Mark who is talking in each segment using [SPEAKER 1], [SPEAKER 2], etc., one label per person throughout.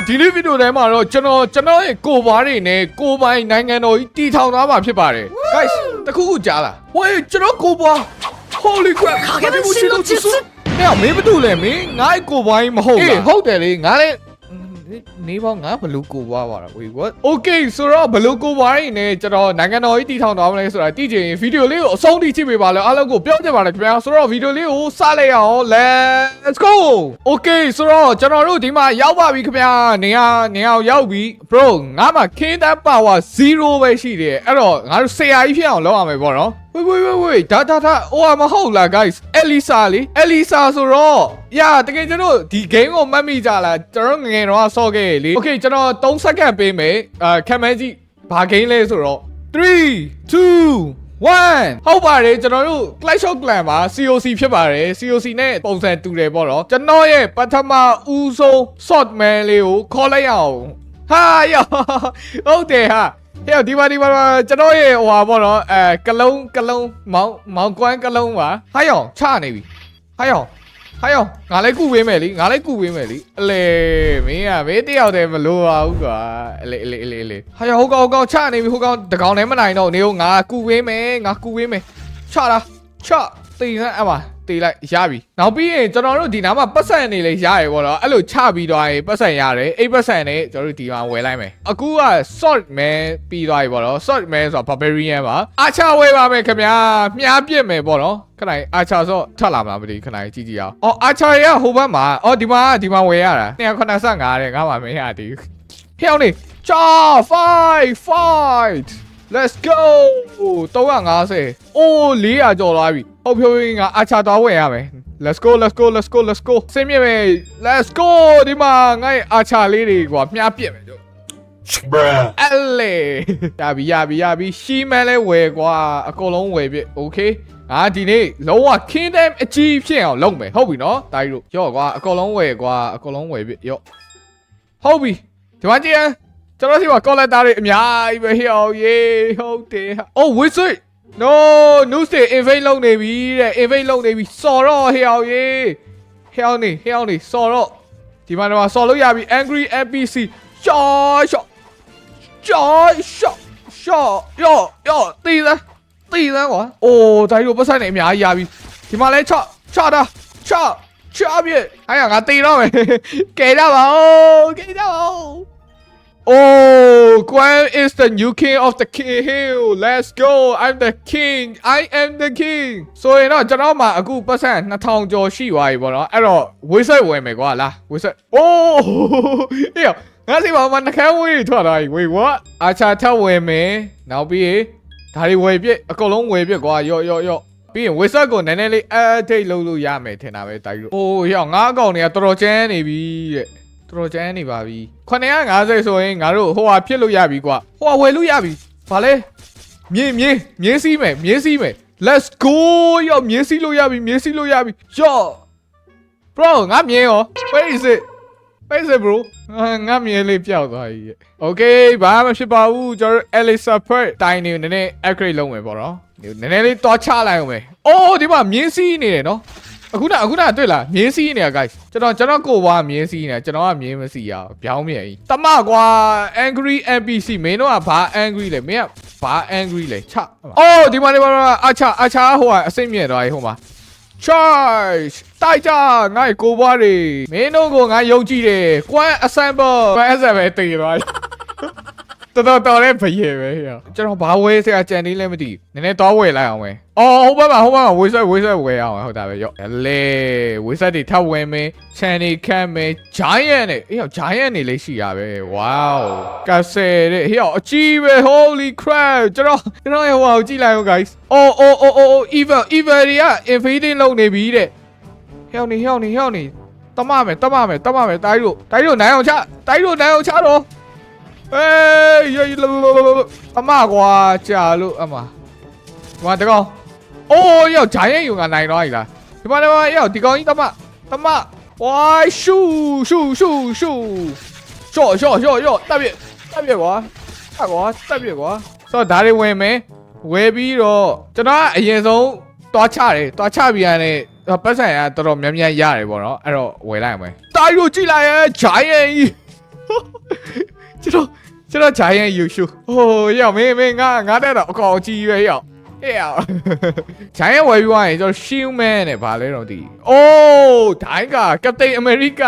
[SPEAKER 1] တို့ဒီနေ့ဗီဒီယိုထဲမှာတော့ကျွန်တော်ကျွန်တော်ရဲ့ကိုပွားတွေနဲ့ကိုပိုင်နိုင်ငံတော်ကြီးတီထောင်သွားမှာဖြစ်ပါတယ် guys တခုခုကြားလားဝေးကျွန်တော်ကိုပွား holy crap ခါကဲမရှိတော့ချစ်ဟဲ့မင်းဘာတူလဲမင်းငါ့ကိုပွားကြီးမဟုတ်လားအေးဟုတ်တယ်လေငါလည်း နေပေါင်းငါဘလူကိုပွားပါလား wait what okay ဆိုတော့ဘလူကိုပွားရင်လည်းကျွန်တော်နိုင်ငံတော်ကြီးတီထောင်သွားမလဲဆိုတာသိချင်ရင်ဗီဒီယိုလေးကိုအဆုံးထိကြည့်ပေးပါလို့အားလုံးကိုပြောချင်ပါတယ်ခင်ဗျာဆိုတော့ဗီဒီယိုလေးကိုစလိုက်ရအောင် let's go okay ဆိုတော့ကျွန်တော်တို့ဒီမှာရောက်ပါပြီခင်ဗျာနေရာနေရာရောက်ပြီ bro ငါမှာ king that power 0ပဲရှိတယ်အဲ့တော့ငါတို့ဆရာကြီးဖြစ်အောင်လုပ်ရမယ်ပေါ့နော် wait wait wait wait ဒါဒါဒါဟိုဟာမဟုတ်လား guys Elisa လေ Elisa ဆိုတော့ညာတကယ်ကျွန်တော်ဒီ game ကိုမှတ်မိကြလားကျွန်တော်ငယ်ငယ်တော့ဆော့ခဲ့လေ okay ကျွန်တော်3စက္ကန့်ပေးမယ်အာခံမန်းကြည့်ဘာ game လဲဆိုတော့3 2 1ဟုတ်ပါတယ်ကျွန်တော်တို့ Clash of Clans မှာ COC ဖြစ်ပါတယ် COC နဲ့ပုံစံတူတယ်ပေါ့နော်ကျွန်တော်ရဲ့ပထမဦးဆုံး short man လေးကိုခေါ်လိုက်ရအောင်ဟာယောဟုတ်တယ်ဟာ ဟဲ့ဒီမှာဒီမှာကျွန်တော်ရဲ့ဟိုဟာပေါ့နော်အဲကလုံးကလုံးမောင်မောင်ကွမ်းကလုံးပါဟာယောချနေပြီဟာယောဟာယောငါလည်းကုပေးမယ်လीငါလည်းကုပေးမယ်လीအလေမင်းကမင်းတယောက်တည်းမလို့ပါဘူးကွာအလေအလေအလေအလေဟာယောဟိုကောင်ဟိုကောင်ချနေပြီဟိုကောင်တကောင်လည်းမနိုင်တော့နေကိုငါကုပေးမယ်ငါကုပေးမယ်ချတာချတေးစမ်းအမ တေးလိုက်ရပြီနောက်ပြီးရင်ကျွန်တော်တို့ဒီနားမှာပတ်စံနေလေရရပေါ့နော်အဲ့လိုချပြီးသွားရင်ပတ်စံရတယ်အိတ်ပတ်စံနဲ့ကျွန်တော်တို့ဒီမှာဝယ်လိုက်မယ်အခုက sort man ပြီးသွားပြီပေါ့နော် sort man ဆိုတာ barbarian ပါအာချဝယ်ပါမယ်ခင်ဗျာမြားပြစ်မယ်ပေါ့နော်ခဏအာချဆော့ထွက်လာမလားမသိဘူးခဏကြည့်ကြည့်အောင်အော်အာချရဟိုဘက်မှာအော်ဒီမှာဒီမှာဝယ်ရတာ285တဲ့ငါမှမရသေးဘူးဟဲ့အောင်နေချာ fight fight Let's go 350 Oh 400ကျော်သွားပြီ။ဟုတ်ဖြိုးဖြိုးငါအချာသွားဝင်ရမယ်။ Let's go let's go let's go let's go စင်မြင့်ပဲ Let's go ဒီမှာငါ့အချာလေးတွေကွာမြားပြက်မယ်တို့
[SPEAKER 2] bruh
[SPEAKER 1] အဲ့လေရပြီရပြီရပြီရှီမန်လဲဝယ်ကွာအကုန်လုံးဝယ်ပြ Okay ငါဒီနေ့လုံးဝ kingdom အကြီးဖြစ်အောင်လုပ်မယ်ဟုတ်ပြီနော်တာကြီးတို့ရော့ကွာအကုန်လုံးဝယ်ကွာအကုန်လုံးဝယ်ပြရော့ဟုတ်ပြီဒီမှာကြည့်ရ ကျွန်တော်စီက collector တွေအများကြီးပဲဟေ့အောင်ယေဟုတ်တယ်ဟာ oh wizard no new state invade လုပ်နေပြီတဲ့ invade လုပ်နေပြီစော်တော့ဟေ့အောင်ယေဟေ့အောင်နေဟေ့အောင်နေစော်တော့ဒီမှာဒီမှာစော်လို့ရပြီ angry npc ရှော့ရှော့ကြောရှော့ရှော့ယောယောတီးလားတီးလားကွာအိုးဒါတို့ပတ်ဆိုင်နေအများကြီးရပြီဒီမှာလဲချော့ချော့တာချော့ချော့ပြအဲ့ငါတီးတော့မယ်ကဲတော့ပါဦးကဲတော့ပါဦး Oh, Gwen is the new king of the king hill. Let's go. I'm the king. I am the king. ဆိုရင်တော့ကျွန်တော်မှာအခုပတ်စံ2000ကျော်ရှိသွားပြီပေါ့နော်။အဲ့တော့ဝိဆက်ဝယ်မယ်ကွာလား။ဝိဆက်။ Oh! ဟေ့ငါစီမှာမနှခမ်းဝေးထွက်လာပြီ Wait what? အာချာထပ်ဝယ်မယ်။နောက်ပြီးရင်ဒါတွေဝယ်ပြစ်အကုန်လုံးဝယ်ပြစ်ကွာ။ယော့ယော့ယော့ပြီးရင်ဝိဆက်ကိုနည်းနည်းလေးအထိတ်လုပ်လို့ရမယ်ထင်တာပဲတိုက်လို့။အိုးရောငါအကောင်တွေကတော်တော်ကျန်းနေပြီတဲ့။ တော်တော်ကျန်းနေပါပြီ950ဆိုရင်ငါတို့ဟိုဟာဖြစ်လို့ရပြီကွာဟိုဟာဝယ်လို့ရပြီဗာလဲမြင်းမြင်းမြင်းစီးမယ်မြင်းစီးမယ် let's go ယောမြင်းစီးလို့ရပြီမြင်းစီးလို့ရပြီယော bro ငါမြင်းရော where is it where is it bro ငါမြင်းလေးပျောက်သွားပြီ okay ဘာမှဖြစ်ပါဘူးကျွန်တော် Elisa Pert တိုင်းနေနည်းနည်း upgrade လုပ်မယ်ပေါ့နော်နည်းနည်းလေးတော့ချလိုက်အောင်မယ်အိုးဒီမှာမြင်းစီးနေတယ်နော် အခုနအခုနတွေ့လားမြင်းစီးနေတာ guys ကျွန်တော်ကျွန်တော်ကိုဘွားမြင်းစီးနေတာကျွန်တော်ကမြင်းမစီရအောင်ပြောင်းမြန်ကြီးတမကွာ angry npc မင်းတို့ကဘာ angry လဲမင်းကဘာ angry လဲချအော်ဒီမှာဒီမှာအချာအချာဟိုကအစိမ့်မြဲသွားပြီဟိုမှာ charge တိုက်ကြငါ့ကိုဘွားတွေမင်းတို့ကိုငါယုံကြည်တယ် quan assemble quan assemble တည်သွားပြီ တော်တော်တော်လေးဖျေပဲဟဲ့ကျွန်တော်ဘာဝဲဆရာကြံနေလဲမသိဘူးနည်းနည်းတော့ဝယ်လိုက်အောင်ပဲအော်ဟုတ်ပါပါဟုတ်ပါပါဝေးဆက်ဝေးဆက်ဝယ်အောင်ဟုတ်တာပဲရော့လေဝေးဆက်တွေထပ်ဝယ်မယ်ချန်နေခတ်မယ် giant နဲ့အေးရော giant နေလေးရှိရပဲ wow ကဆယ်တဲ့ဟေ့ရောအကြီးပဲ holy crap ကျွန်တော်ကျွန်တော်ရဲ့ဟိုကိုကြည့်လိုက်အောင် guys oh oh oh oh oh evil evil တွေက invading လုပ်နေပြီတဲ့ဟဲ့နေဟဲ့နေဟဲ့နေတမမယ်တမမယ်တမမယ်တိုင်းတို့တိုင်းတို့နိုင်အောင်ချတိုင်းတို့နိုင်အောင်ချတော့ အေးရေအမကွာကြာလို့အမဒီမှာတကောင်အိုးရောက်ဂျိုင်းရဲ့ယူကနိုင်တော့ပြီလားဒီမှာတော့ရောက်ဒီကောင်ကြီးတမတမဝိုင်းရှူရှူရှူရှူရှော့ရှော့ရှော့ရှော့တက်ပြက်တက်ပြက်ကွာတက်ကွာတက်ပြက်ကွာဆိုတော့ဒါတွေဝင်မယ်ဝယ်ပြီးတော့ကျွန်တော်ကအရင်ဆုံးတွားချတယ်တွားချပြီးရတယ်ပတ်ဆိုင်ကတော်တော်များများရတယ်ပေါ့နော်အဲ့တော့ဝယ်လိုက်မယ်တာယူကြည့်လိုက်ရဲ့ဂျိုင်းရဲ့ ကြီးကျွန်တော်ကျွန်တော်ဂျိုင်းရန်ယူရှုဟိုရောက်မင်းမင်းငါငါတက်တော့အကောင်အကြီးပဲရောက်ဟဲ့ရောက်ဂျိုင်းရန်ဝယ်ပြီးသွားရင်ကျွန်တော်ရှီးမန်နဲ့ဗာလဲတော့ဒီအိုးဒိုင်းကကပတိန်အမေရိက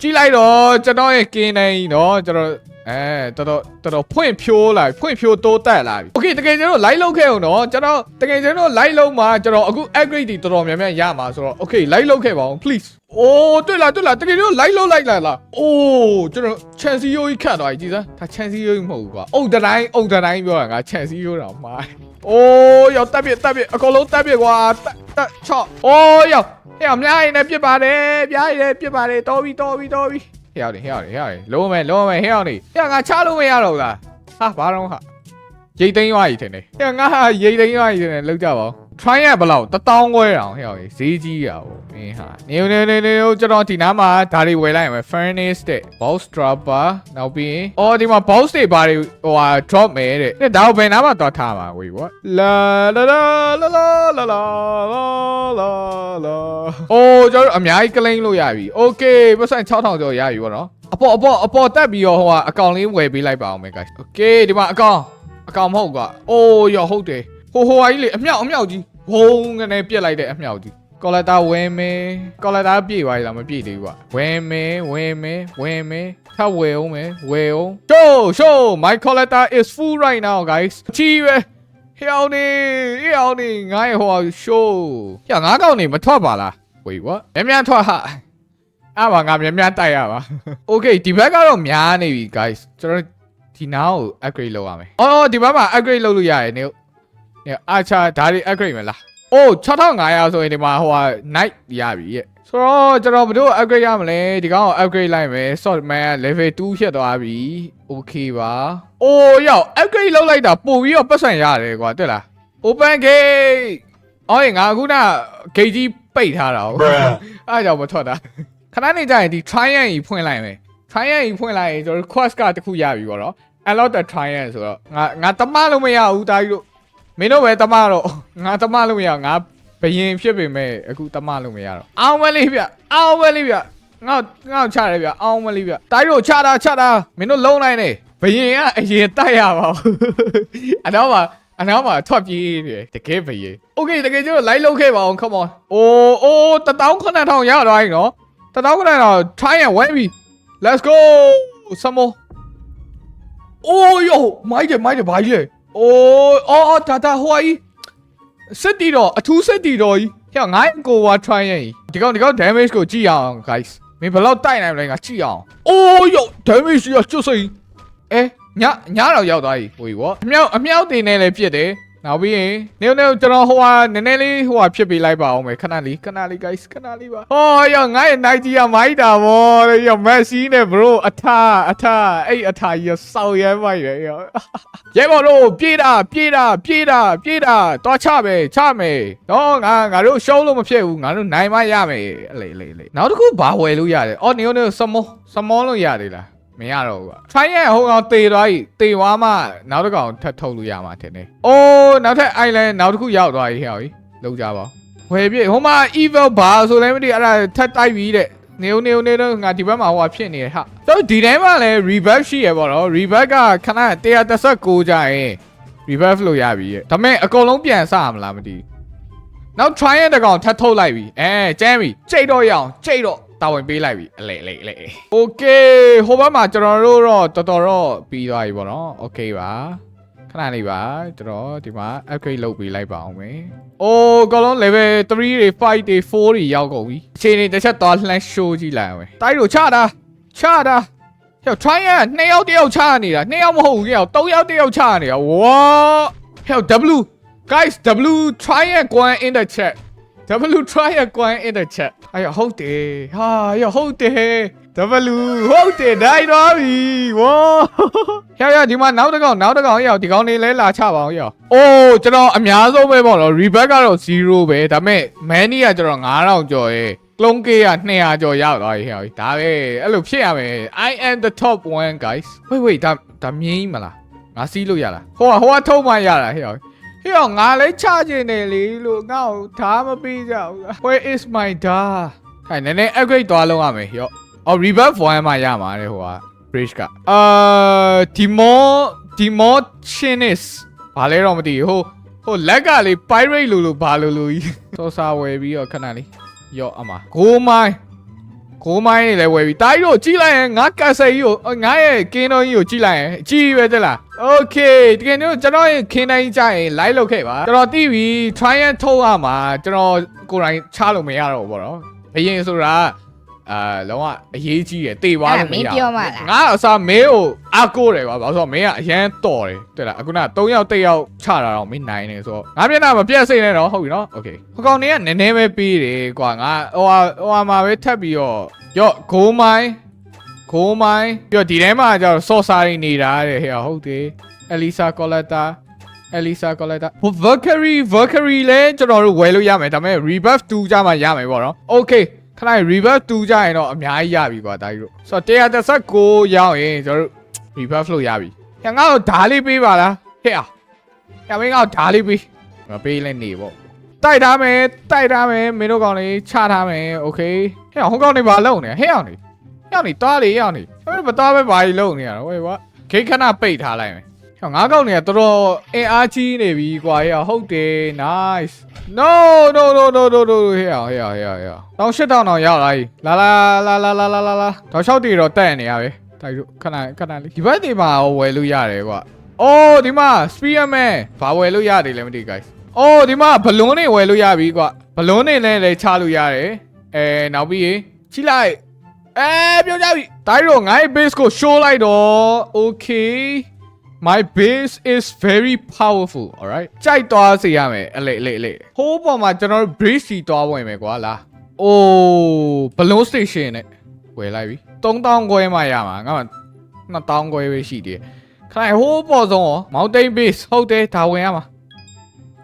[SPEAKER 1] ကြီးလိုက်တော့ကျွန်တော်ရဲ့ကင်းနေနော်ကျွန်တော် အဲတော်တော်တော်တော်ဖွင့်ဖြိုးလာဖွင့်ဖြိုးတိုးတက်လာပြီโอเคတကယ်ကျွန်တော် live လုပ်ခဲ့အောင်နော်ကျွန်တော်တကယ်ကျွန်တော် live လုပ်မှာကျွန်တော်အခု upgrade တွေတော်တော်များများရမှာဆိုတော့ okay live လုပ်ခဲ့ပါအောင် please အိုးတွေ့လားတွေ့လားတကယ်ကျွန်တော် live လုပ်လိုက်လာလားအိုးကျွန်တော် chance ရိုးကြီးခတ်သွားပြီကြည်စမ်းဒါ chance ရိုးကြီးမဟုတ်ဘူးကွာအုတ်တိုင်းအုတ်တိုင်းပြောတာငါ chance ရိုးတော့မှာအိုးရောက်တက်ပြတက်ပြအကုန်လုံးတက်ပြကွာတက်တက်ချော့အိုးရောက်ဟဲ့အများကြီးနဲ့ပြစ်ပါတယ်ပြားရည်ပြစ်ပါတယ်တော်ပြီတော်ပြီတော်ပြီ ဟဲ့ရောက်နေဟဲ့ရောက်နေဟဲ့ရောက်နေလုံးဝလုံးဝဟဲ့ရောက်နေဟဲ့ငါချလို့မရတော့ဘူးလားဟာဘာတော့ဟာရိတ်သိမ်းသွားပြီထင်တယ်ဟဲ့ငါဟာရိတ်သိမ်းသွားပြီထင်တယ်လောက်ကြပါဦး try ရဘလောက်တထောင်ခွဲတောင်ဟဲ့ဟေးဈေးကြီးရပါမင်းဟာနေနေနေနေကျွန်တော်ဒီနားမှာဒါတွေဝယ်လိုက်ရမယ် furnace တဲ့ boss dropper နောက်ပြီးရင်အော်ဒီမှာ boss တွေဘာတွေဟိုဟာ drop မယ်တဲ့တဲ့ဒါကိုဘယ်နားမှာတော့ထားမှာဝေး what လာလာလာလာလာလာလာလာလာအိုးကျွန်တော်အများကြီး claim လို့ရပြီ okay ပတ်စံ6000ကျော်ရပြီဗောနော်အပေါ်အပေါ်အပေါ်တက်ပြီးတော့ဟိုဟာအကောင့်လေးဝယ်ပေးလိုက်ပါအောင်မယ် guys okay ဒီမှာအကောင့်အကောင့်မဟုတ်ကွာအိုးရောဟုတ်တယ် ဟိုဟိုဟာကြီးလေအမြောက်အမြောက်ကြီးဘုံကနေပြက်လိုက်တဲ့အမြောက်ကြီးကော်လက်တာဝင်းမင်းကော်လက်တာပြည့်သွားပြီလားမပြည့်သေးဘူးကွာဝင်းမင်းဝင်းမင်းဝင်းမင်းထပ်ဝယ်အောင်မယ်ဝယ်အောင် show show my collector is full right now guys ချီပဲဟျောင်းနေဟျောင်းနေငါ့ရဲ့ဟိုဟာ show ဟျောငါးကောက်နေမထွက်ပါလား wait what မြန်မြန်ထွက်ဟာအဲ့ပါငါမြန်မြန်တိုက်ရပါ okay ဒီဘက်ကတော့များနေပြီ guys ကျွန်တော်ဒီနားကို upgrade လုပ်ရမယ်အော်ဒီဘက်မှာ upgrade လုပ်လို့ရတယ်နေနေ အားချဒါတွေ upgrade မလားအိုး6500ဆိုရင်ဒီမှာဟိုဟာ night ရပြီရဲ့ဆိုတော့ကျွန်တော်ဘယ်လို upgrade ရမလဲဒီကောင်ကို upgrade လိုက်မယ် sort man က level 2ဖြစ်သွားပြီ okay ပါအိုးရောက် upgrade လုပ်လိုက်တာပို့ပြီးတော့ပတ်စံရတယ်ကွာတွေ့လား open gate အော်ငါအခုန gate ကြီးပိတ်ထားတာဟုတ်အားကြောင့်မထွက်တာခဏနေကြရင်ဒီ triangle ကြီးဖွင့်လိုက်မယ် triangle ကြီးဖွင့်လိုက်ရင်ကျွန်တော်တို့ quest ကတစ်ခုရပြီပေါ့နော် unlock the triangle ဆိုတော့ငါငါတမလို့မရဘူးတာကြီးတို့ မင်းတို့ပဲတမတော့ငါတမလို့မရငါဘယင်ဖြစ်ပေမဲ့အခုတမလို့မရတော့အောင်မလေးဗျအောင်မလေးဗျငါငါချရတယ်ဗျအောင်မလေးဗျတာကြီးတို့ချတာချတာမင်းတို့လုံးလိုက်နေဘယင်ကအရင်တိုက်ရပါဘူးအတော့ပါအနောက်မှာထွက်ပြေးတယ်တကယ်ဘယင်โอเคတကယ်ကျတော့ live လုပ်ခဲ့ပါအောင် come on အိုးအိုး19000ရသွားပြီနော်19000 try and win me let's go some more အိုးယောမိုက်တယ်မိုက်တယ်ဘာကြီးလဲ အိုးအော်အော်ဒါဒါဟိုကြီးစစ်တီတော့အထူးစစ်တီတော့ကြီးဟဲ့ငါ့ကိုဝါ try ရင်ဒီကောင်ဒီကောင် damage ကိုကြည့်အောင် guys မင်းဘယ်လောက်တိုက်နိုင်မလဲငါကြည့်အောင်အိုးယော damage ရကျွတ်စိအဲညညတော့ရောက်သွားပြီဟိုကြီးဗောအမြောက်အမြောက်တင်နေလည်းပြစ်တယ် နောက်ပြီးရင်နေနေကျွန်တော်ဟိုဟာနည်းနည်းလေးဟိုဟာဖြစ်ပေးလိုက်ပါအောင်မယ်ခဏလေးခဏလေး guys ခဏလေးပါဟောရောငါ့ရဲ့ night ကြီးကမိုက်တာဗောတဲ့ရော Messi နဲ့ bro အထအထအဲ့အထကြီးစောက်ရဲမိုက်တယ်ရောရဲဘော်တို့ပြေးတာပြေးတာပြေးတာပြေးတာတော့ချမယ်ချမယ်တော့ငါငါတို့ရှုံးလို့မဖြစ်ဘူးငါတို့နိုင်မရမယ်အလေလေလေနောက်တစ်ခုဘာဝယ်လို့ရတယ်အော်နေနေစမောစမောလို့ရသေးလား မရတော့ဘူးကွာ try ရဟိုကောင်တေသွားပြီတေသွားမှနောက်တစ်ကောင်ထပ်ထုတ်လို့ရမှာထင်တယ်အိုးနောက်ထပ် island နောက်တစ်ခုရောက်သွားပြီဟဲ့ဟောကြီးလောက်ကြပါဝယ်ပြဟိုမှာ evil bar ဆိုလည်းမသိအဲ့ဒါထပ်တိုက်ပြီတဲ့နေနေနေတော့ငါဒီဘက်မှာဟိုဖြစ်နေတယ်ဟာတော့ဒီတိုင်းမှာလည်း rebuff ရှိရပေါ့နော် rebuff ကခဏ139ကြာရင် rebuff လို့ရပြီရဲ့ဒါပေမဲ့အကုန်လုံးပြန်စရမလားမသိဘူးနောက် try ရတဲ့ကောင်ထပ်ထုတ်လိုက်ပြီအဲကျမ်းပြီကြိတ်တော့ရအောင်ကြိတ်တော့ တာဝန်ပေးလိုက်ပြီအလေလေလေ Okay ဟိုဘက်မှာကျွန်တော်တို့တော့တော်တော်တော့ပြီးသွားပြီပေါ့နော် Okay ပါခဏလေးပါကျွန်တော်ဒီမှာ upgrade လုပ်ပေးလိုက်ပါအောင်မယ်။ Oh အကောင်လုံး level 3တွေ5တွေ4တွေရောက်ကုန်ပြီ။အချိန်တွေတစ်ချက်သွားလှမ်း show ကြည့်လိုက်အောင်။တိုက်လို့ချတာချတာဟဲ့ try ရနှစ်ယောက်တစ်ယောက်ချနေတာနှစ်ယောက်မဟုတ်ဘူးကြောက်သုံးယောက်တစ်ယောက်ချနေတာ။ What ဟဲ့ W guys W try and go in the chat W try and go in the chat အဲ့ဟုတ်တယ်ဟာရဟုတ်တယ် W ဟုတ်တယ်ဒိုင်တော့ပြီဝေါရရဒီမှာနောက်တစ်ကောင်နောက်တစ်ကောင်ရောက်ဒီကောင်နေလဲလာချပါအောင်ရောက်အိုးကျွန်တော်အများဆုံးပဲပေါ့နော် reback ကတော့0ပဲဒါပေမဲ့ many ကကျွန်တော်9000ကျော်ရဲ့ကလုံးကေးက200ကျော်ရောက်သွားပြီဟဲ့ဒါပဲအဲ့လိုဖြစ်ရမယ် I am the top one guys wait wait ဒါဒါမြင်းမလားငါစီးလို့ရလားဟိုကဟိုကထုံးမှရတာဟဲ့ ဟဟေ့ငါလည်းချကျင်တယ်လေလို့ငါ့ကိုဓာမပေးကြဘူးလား Where is my da ခိုင်နည်းနည်း upgrade သွားလုံးရမယ်ဟေ့အော် rebuff 1မှာရမှာတဲ့ဟိုက bridge ကအာဒီမောဒီမော chinis ဘာလဲတော့မသိဘူးဟိုဟိုလက်ကလေ pirate လို့လို့ဘာလို့လို့ကြီးစောစားဝယ်ပြီးတော့ခဏလေးရော့အမကိုမိုင်း ကိုမိုင်းနေလဲဝယ်ပြီးတာကြီးတို့ကြည့်လိုက်ရင်ငါကတ်ဆက်ကြီးကိုအော်ငါရဲ့ကင်းတော်ကြီးကိုကြည့်လိုက်ရင်အကြီးပဲတဲ့လား okay တကယ်လို့ကျွန်တော်ရဲ့ခင်းတိုင်းကြီးကြရင် live လုပ်ခဲ့ပါကျွန်တော်သိပြီ try and ထုတ်ရမှာကျွန်တော်ကိုယ်တိုင်ချလို့မရတော့ဘူးပေါ့နော်ဘယင်ဆိုတာ အာလုံးဝအရေးကြီးတယ်တေသွားလို့မရ
[SPEAKER 2] အဲ့ဒါမင်းပြောမှလား
[SPEAKER 1] ငါအစားမင်းကိုအကိုတယ်ကွာဘာလို့ဆိုတော့မင်းကအရန်တော်တယ်တဲ့လားအခုန3ယောက်1ယောက်ချတာတော့မင်းနိုင်တယ်ဆိုတော့ငါမျက်နှာမပြတ်စိတ်နဲ့တော့ဟုတ်ပြီနော်โอเคဟိုကောင်တွေကနည်းနည်းပဲပြီးတယ်ကွာငါဟိုဟာဟိုဟာမှာပဲထပ်ပြီးတော့ရော့ဂိုးမိုင်းဂိုးမိုင်းပြီးတော့ဒီထဲမှာကျတော့ဆော့စာရီနေတာတဲ့ဟဲ့ဟုတ်တယ်အလီဆာကောလက်တာအလီဆာကောလက်တာဟို Valkyrie Valkyrie လဲကျွန်တော်တို့ဝယ်လို့ရမယ်ဒါပေမဲ့ rebuff 2ကြမှာရမယ်ပေါ့နော် okay ခဏ rebuff 2ကြရင်တော့အများကြီးရပြီကွာဒါကြီးတို့ဆိုတော့139ရောက်ရင်ကျွန်တော်တို့ rebuff လို့ရပြီ။ညငါ့ကိုဓာလေးပေးပါလား။ဟဲ့အောင်။ညမင်းငါ့ကိုဓာလေးပေး။မပေးလဲနေပေါ့။တိုက်ထားမယ်တိုက်ထားမယ်မင်းတို့ကောင်လေးချထားမယ်โอเค။ဟဲ့အောင်ဟိုကောင်လေးဘာလုပ်နေဟဲ့အောင်နေ။ဟဲ့အောင်နေတွားလေဟဲ့အောင်နေ။ဟဲ့မတွားပဲဘာကြီးလုပ်နေရတော့ဝေးကွာ။ခိတ်ခဏပိတ်ထားလိုက်မယ်။ ချောင်းငါးကောင်တွေကတော်တော်အင်အားကြီးနေပြီကွာဟဲ့ဟုတ်တယ် nice no no no no no no ဟဲ့ဟဲ့ဟဲ့ဟဲ့တောင်ရှစ်တောင်တောင်ရောက်လာပြီလာလာလာလာလာလာလာတောင်ရှောက်တီတော့တက်နေရပဲတိုက်လို့ခဏခဏလေးဒီဘက်ဒီမှာဝယ်လို့ရတယ်ကွာအိုးဒီမှာ spearman ဘာဝယ်လို့ရတယ်လဲမသိ guys အိုးဒီမှာဘလွန်းတွေဝယ်လို့ရပြီကွာဘလွန်းတွေလည်းလည်းချလို့ရတယ်အဲနောက်ပြီးချိလိုက်အဲပြောကြပြီဒါရိုငါ့ base ကို show လိုက်တော့ okay My base is very powerful alright ကြိုက်သွားစေရမယ်အလေအလေအလေဟိုးပေါ်မှာကျွန်တော်တို့ bridge စီသွားဝင်မယ်ကွာလားအိုး balloon station နဲ့ဝယ်လိုက်ပြီ3000ခွဲမှရမှာငါမှ2000ခွဲပဲရှိသေးတယ်ခဏဟိုးပေါ်ဆုံးရော mountain base ဟုတ်တယ်ဒါဝင်ရမှာ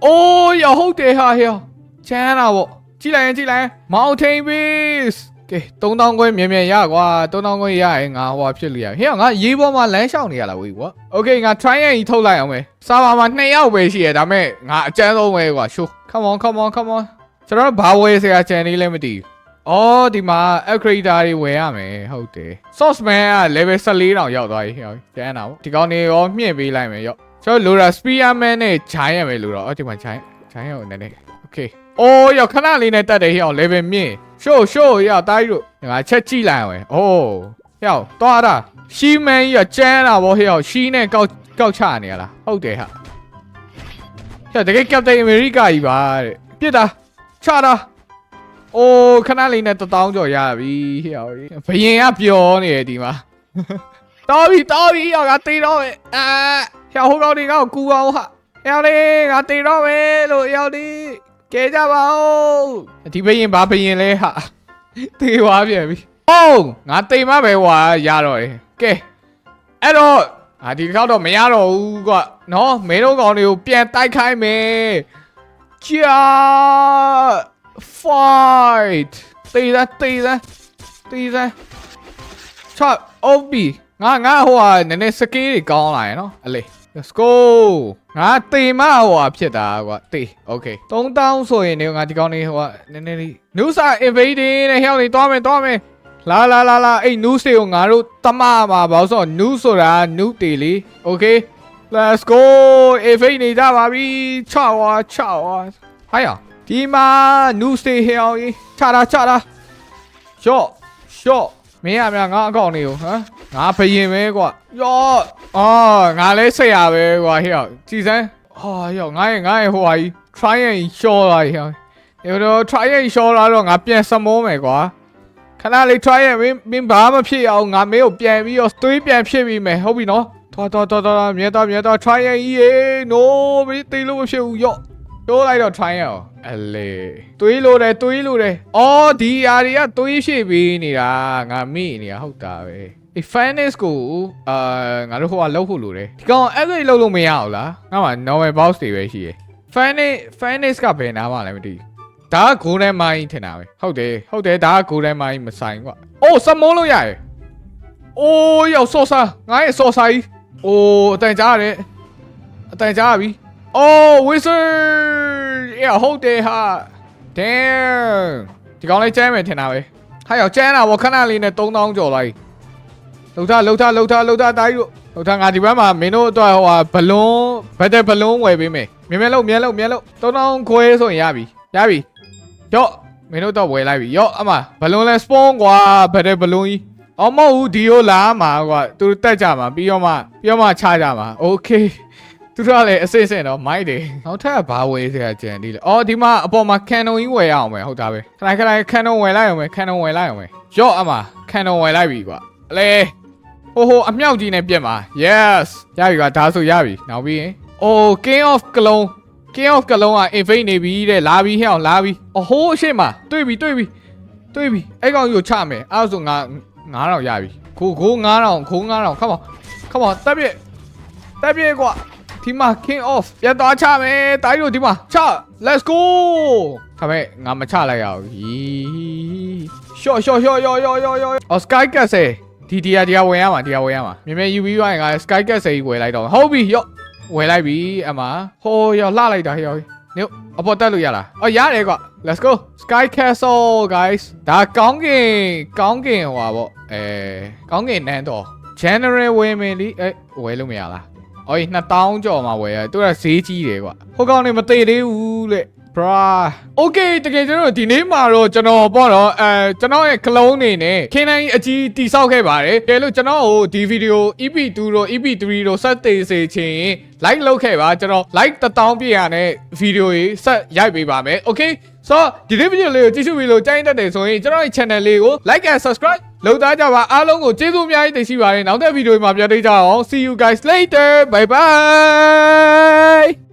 [SPEAKER 1] အိုးရဟုတ်တယ်ဟာဟဲ့ချမ်းတာပေါ့ကြည့်လိုက်ရင်ကြည့်လိုက်ရင် mountain base ကဲ3000ခွဲမြန်မြန်ရကွာ3000ခွဲရရင်ငါဟိုဖြစ်လို့ရဟဲ့ငါရေးပေါ်မှာလမ်းလျှောက်နေရလားဝေးကွာโอเคငါ try ရင်ကြီးထုတ်လိုက်အောင်မယ်စာပါမှာ2ယောက်ပဲရှိရဒါပေမဲ့ငါအကျန်းဆုံးပဲကွာ show come on come on come on ကျွန်တော်ဘာဝယ်စရာချန်နေလဲမသိဘူးအော်ဒီမှာ upgrader တွေဝယ်ရမယ်ဟုတ်တယ် source man က level 14တောင်ရောက်သွားပြီဟဲ့ကျန်းတာပေါ့ဒီကောင်နေရောမြင့်ပေးလိုက်မယ်ရော့ကျွန်တော်လိုတာ spearman နဲ့ giant ရမယ်လို့တော့အော်ဒီမှာ giant giant ကိုနည်းနည်း okay အိုးရောခဏလေးနဲ့တက်တယ်ဟဲ့အောင် level မြင့် show show ရတာကြီးတို့ငါချက်ကြည့်လိုက်အောင်အိုးဟဲ့တော့တာရှီမန်ကြီးကကျန်းတာဗောဟဲ့အောင်ရှီနဲ့ကောက်ကောက်ချနေရလားဟုတ်တယ်ဟာဟဲ့တကယ် Captain America ကြီးပါတဲ့ပြစ်တာချတာအိုးခဏလေးနဲ့တထောင်ကျော်ရပြီဟဲ့အောင်ဘယင်ကပျော်နေတယ်ဒီမှာတော်ပြီတော်ပြီရောငါတေးတော့မယ်အာဟဲ့ဟိုကောင်တွေကကူအောင်ဟာဟဲ့လေးငါတေးတော့မယ်လို့ဟဲ့လေး ကဲကြပါဦးဒီဘရင်ဘာဘရင်လဲဟာတေးသွားပြန်ပြီဟုတ်ငါတိမ်မပဲဟွာရတော့တယ်ကဲအဲ့တော့အာဒီတစ်ခေါက်တော့မရတော့ဘူးကွနော်မင်းတို့ကောင်တွေကိုပြန်တိုက်ခိုင်းမယ်ကြာ fight တေးသားတေးသားတေးသားချော့ OB ငါငါဟိုဟာနည်းနည်းစကေးတွေကောင်းလာရယ်နော်အလေ let's go ငါတေမဟိုဟာဖြစ်တာကွာတေ okay 3000ဆိုရင်ဒီငါဒီကောင်းနေဟိုဟာနည်းနည်းလေး news are invading နဲ့ဟဲ့နေသွားမယ်သွားမယ်လာလာလာလာအဲ့ news တွေကိုငါတို့တမမှာဘာလို့ဆိုတော့ news ဆိုတာ news တေလေ okay let's go invade နေကြပါပြီချဝါချဝါဟာရဒီမှာ news တွေဟဲ့အောင်ချတာချတာ short short မင်းရမြငါအကောင့်နေကိုဟမ် ငါဘယင်ပဲကွာယောအော်ငါလဲဆက်ရပဲကွာဟဲ့အောင်ကြည်စမ်းဟာယောငါရဲ့ငါရဲ့ဟိုဟာကြီး try and show လာဟဲ့ဒီတော့ try and show လာတော့ငါပြန်စမိုးမယ်ကွာခဏလေး try and မင်းမင်းဘာမှဖြစ်အောင်ငါမင်းကိုပြန်ပြီးတော့တွေးပြန်ဖြစ်ပြီးမယ်ဟုတ်ပြီနော်တော်တော်တော်တော်မြဲတော်မြဲတော် try and ကြီး no မင်းသိလို့မဖြစ်ဘူးယောတိုးလိုက်တော့ try ရအောင်အလေတွေးလို့တယ်တွေးလို့တယ်အော်ဒီအရာတွေကတွေးရှိပြီးနေတာငါမိနေတာဟုတ်တာပဲ ဒီ finance ကိုအာငါတို့ဟိုကလောက်ဖို့လိုတယ်ဒီကောင် upgrade လုပ်လို့မရအောင်လားငါမှ normal box တွေပဲရှိရယ် finance finance ကဘယ်နာမှလည်းမသိဘူးဒါက golden mine ထင်တာပဲဟုတ်တယ်ဟုတ်တယ်ဒါက golden mine မဆိုင်ကွာအိုးစမုံးလို့ရရယ်အိုးရောက်စောစာငါရဲ့စောစာကြီးအိုးအတန်ကြားရတယ်အတန်ကြားပြီ Oh wizard ရဟုတ်တယ်ဟာ damn ဒီကောင်လေးကျမ်းမယ်ထင်တာပဲဟာရောက်ကျမ်းတာဗောခဏလေးနဲ့3000ကျော်လိုက် လှုပ်ထားလှုပ်ထားလှုပ်ထားလှုပ်ထားတာကြီးတို့လှုပ်ထားငါဒီဘက်မှာမင်းတို့အတွက်ဟိုဟာဘလွန်းဘတ်တယ်ဘလွန်းဝယ်ပေးမယ်မြင်မြင်လို့မြင်လို့မြင်လို့3000ခွဲဆိုရင်ရပြီရပြီရော့မင်းတို့တော့ဝယ်လိုက်ပြီရော့အမဘလွန်းလဲ spawn ကွာဘတ်တယ်ဘလွန်းကြီးအော်မဟုတ်ဘူးဒီကိုလာမှာကွာသူတက်ကြမှာပြီးတော့မှပြီးတော့မှချကြမှာโอเค သူတို့ကလည်းအစစ်အစစ်တော့မိုက်တယ်နောက်ထပ်ဘာဝယ်စရာကြံသေးလဲအော်ဒီမှာအပေါ်မှာကန်နုံကြီးဝယ်ရအောင်ပဲဟုတ်တာပဲခဏခဏကန်နုံဝယ်လိုက်အောင်ပဲကန်နုံဝယ်လိုက်အောင်ပဲရော့အမကန်နုံဝယ်လိုက်ပြီကွာအလေ ဟိုဟိုအမြောက်ကြီးနဲ့ပြက်မှာ yes ရပြီကွာဒါဆိုရပြီနောက်ပြီးရင် oh king of clone king of clone က invade နေပြီတဲ့လာပြီဟဲ့အောင်လာပြီအဟိုးအရှိမတွေ့ပြီတွေ့ပြီတွေ့ပြီအဲ့ကောင်ကြီးကိုချမယ်အဲ့ဒါဆိုငါ9000ရပြီခိုးခိုး9000ခိုး9000 come on come on တက်ပြက်တက်ပြက်ကွာဒီမှာ king off ပြတ်သွားချမယ်တာကြီးတို့ဒီမှာချ let's go ဒါပေမဲ့ငါမချလိုက်ရဘူးဟီရှော့ရှော့ရှော့ရော့ရော့ရော့ရော့အော် sky cat စေ ဒီဒီယာဒီယာဝင်ရမှာဒီယာဝင်ရမှာမြင်မြင် UV ဝိုင်းက sky cat စေကြီးဝယ်လိုက်တော့ဟုတ်ပြီရော့ဝယ်လိုက်ပြီအမဟိုရောလှလိုက်တာဟေ့ရောနေအပေါ်တက်လို့ရလားအော်ရတယ်ကွ let's go sky castle guys ဒါကောင်းကင်ကောင်းကင်ဟွာပေါ့အဲကောင်းကင်နန်းတော့ general ဝယ်မယ်လीအဲဝယ်လို့မရလား။အော်2000ကျော်မှာဝယ်ရသူကဈေးကြီးတယ်ကွာ။ဟိုကောင်နေမသေးသေးဘူးလေ။ bra okay တကယ်ကျွန်တော်ဒီနေ့မှာတော့ကျွန်တော်ပေါ့တော့အဲကျွန်တော်ရဲ့ကလုံးနေနဲ့ခင်းတိုင်းအကြီးတိဆောက်ခဲ့ပါတယ်။ကဲလို့ကျွန်တော်ကိုဒီဗီဒီယို EP2 တို့ EP3 တို့ဆက်သေးစေချင်ရင် like လုပ်ခဲ့ပါကျွန်တော် like 1000ပြည့်ရတဲ့ဗီဒီယိုကြီးဆက်ရိုက်ပေးပါမယ်။ okay ဆိုတော့ဒီနေ့ဗီဒီယိုလေးကိုကြည့်ရှုပြီးလို့ကြိုင်းတတ်တယ်ဆိုရင်ကျွန်တော်ရဲ့ channel လေးကို like and subscribe လုပ်သားကြပါအားလုံးကိုကျေးဇူးအများကြီးတင်ရှိပါတယ်နောက်တဲ့ဗီဒီယိုမှာပြန်တွေ့ကြအောင် see you guys later bye bye